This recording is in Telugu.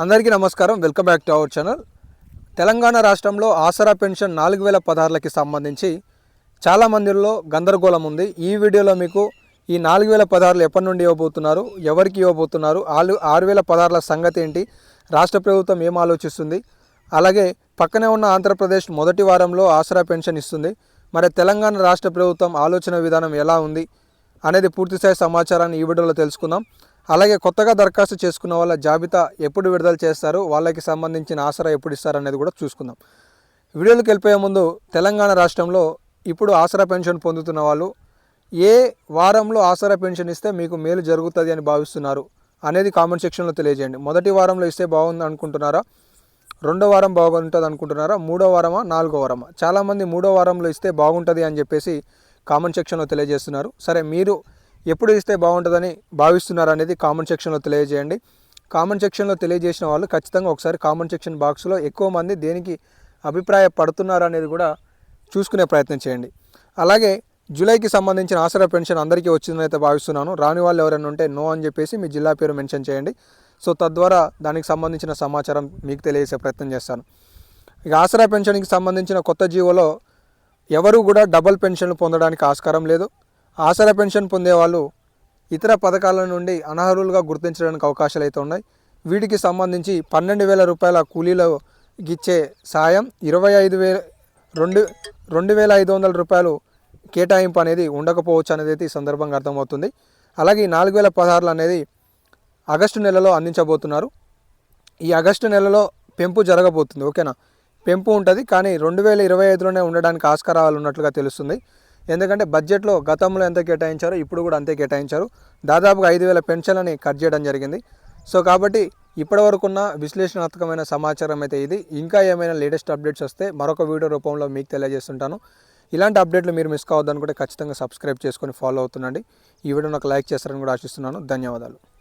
అందరికీ నమస్కారం. Welcome back to our channel. Telangana రాష్ట్రంలో ఆసరా పెన్షన్ నాలుగు వేల పదహారులకి సంబంధించి చాలా మందిలో గందరగోళం ఉంది. ఈ వీడియోలో మీకు ఈ నాలుగు వేల పదహారులు ఎప్పటి నుండి ఇవ్వబోతున్నారు? ఎవరికి ఇవ్వబోతున్నారు? ఆరు ఆరు వేల పదహారుల సంగతి ఏంటి? రాష్ట్ర ప్రభుత్వం ఏం ఆలోచిస్తుంది? అలాగే పక్కనే ఉన్న ఆంధ్రప్రదేశ్ మొదటి వారంలో ఆసరా పెన్షన్ ఇస్తుంది. మరి తెలంగాణ రాష్ట్ర ప్రభుత్వం ఆలోచన విధానం ఎలా ఉంది? అనేది పూర్తిస్థాయి సమాచారాన్ని ఈ వీడియోలో తెలుసుకుందాం. అలాగే కొత్తగా దరఖాస్తు చేసుకున్న వాళ్ళ జాబితా ఎప్పుడు విడుదల చేస్తారు వాళ్ళకి సంబంధించిన ఆసరా ఎప్పుడు ఇస్తారు అనేది కూడా చూసుకుందాం. వీడియోలోకి వెళ్ళిపోయే ముందు తెలంగాణ రాష్ట్రంలో ఇప్పుడు ఆసరా పెన్షన్ పొందుతున్న వాళ్ళు ఏ వారంలో ఆసరా పెన్షన్ ఇస్తే మీకు మేలు జరుగుతుంది అని భావిస్తున్నారు అనేది కామెంట్ సెక్షన్లో తెలియజేయండి. మొదటి వారంలో ఇస్తే బాగుంది అనుకుంటున్నారా? రెండో వారం బాగుంటుంది అనుకుంటున్నారా? మూడో వారమా? నాలుగో వారమా? చాలామంది మూడో వారంలో ఇస్తే బాగుంటుంది అని చెప్పేసి కామెంట్ సెక్షన్లో తెలియజేస్తున్నారు. సరే మీరు ఎప్పుడు ఇస్తే బాగుంటుందని భావిస్తున్నారు అనేది కామెంట్ సెక్షన్లో తెలియజేయండి. కామెంట్ సెక్షన్లో తెలియజేసిన వాళ్ళు ఖచ్చితంగా ఒకసారి కామెంట్ సెక్షన్ బాక్స్లో ఎక్కువ మంది దేనికి అభిప్రాయపడుతున్నారు అనేది కూడా చూసుకునే ప్రయత్నం చేయండి. అలాగే జూలైకి సంబంధించిన ఆసరా పెన్షన్ అందరికీ వచ్చిందని అయితే భావిస్తున్నాను. రాని వాళ్ళు ఎవరైనా ఉంటే నో అని చెప్పేసి మీ జిల్లా పేరు మెన్షన్ చేయండి. సో తద్వారా దానికి సంబంధించిన సమాచారం మీకు తెలియజేసే ప్రయత్నం చేస్తాను. ఇక ఆసరా పెన్షన్కి సంబంధించిన కొత్త జీవోలో ఎవరు కూడా డబుల్ పెన్షన్లు పొందడానికి ఆస్కారం లేదు. ఆసరా పెన్షన్ పొందేవాళ్ళు ఇతర పథకాల నుండి అనర్హులుగా గుర్తించడానికి అవకాశాలు అయితే ఉన్నాయి. వీటికి సంబంధించి పన్నెండు వేల రూపాయల కూలీలు ఇచ్చే సాయం ఇరవై ఐదు వేల రెండు రెండు వేల ఐదు వందల రూపాయలు కేటాయింపు అనేది ఉండకపోవచ్చు అనేది అయితే ఈ సందర్భంగా అర్థమవుతుంది. అలాగే నాలుగు వేల పదహారులు అనేది ఆగస్టు నెలలో అందించబోతున్నారు. ఈ ఆగస్టు నెలలో పెంపు జరగబోతుంది ఓకేనా? పెంపు ఉంటుంది కానీ రెండు వేల ఇరవై ఐదులోనే ఉండడానికి ఆస్కారాలు ఉన్నట్లుగా తెలుస్తుంది. ఎందుకంటే బడ్జెట్లో గతంలో ఎంత కేటాయించారో ఇప్పుడు కూడా అంతే కేటాయించారు. దాదాపుగా ఐదు వేల పెన్షన్లని కట్ చేయడం జరిగింది. సో కాబట్టి ఇప్పటివరకున్న విశ్లేషణాత్మకమైన సమాచారం అయితే ఇది. ఇంకా ఏమైనా లేటెస్ట్ అప్డేట్స్ వస్తే మరొక వీడియో రూపంలో మీకు తెలియజేస్తుంటాను. ఇలాంటి అప్డేట్లు మీరు మిస్ కావద్దనుకుంటే ఖచ్చితంగా సబ్స్క్రైబ్ చేసుకొని ఫాలో అవుతుండండి. ఈ వీడియో నాకు లైక్ చేస్తారని కూడా ఆశిస్తున్నాను. ధన్యవాదాలు.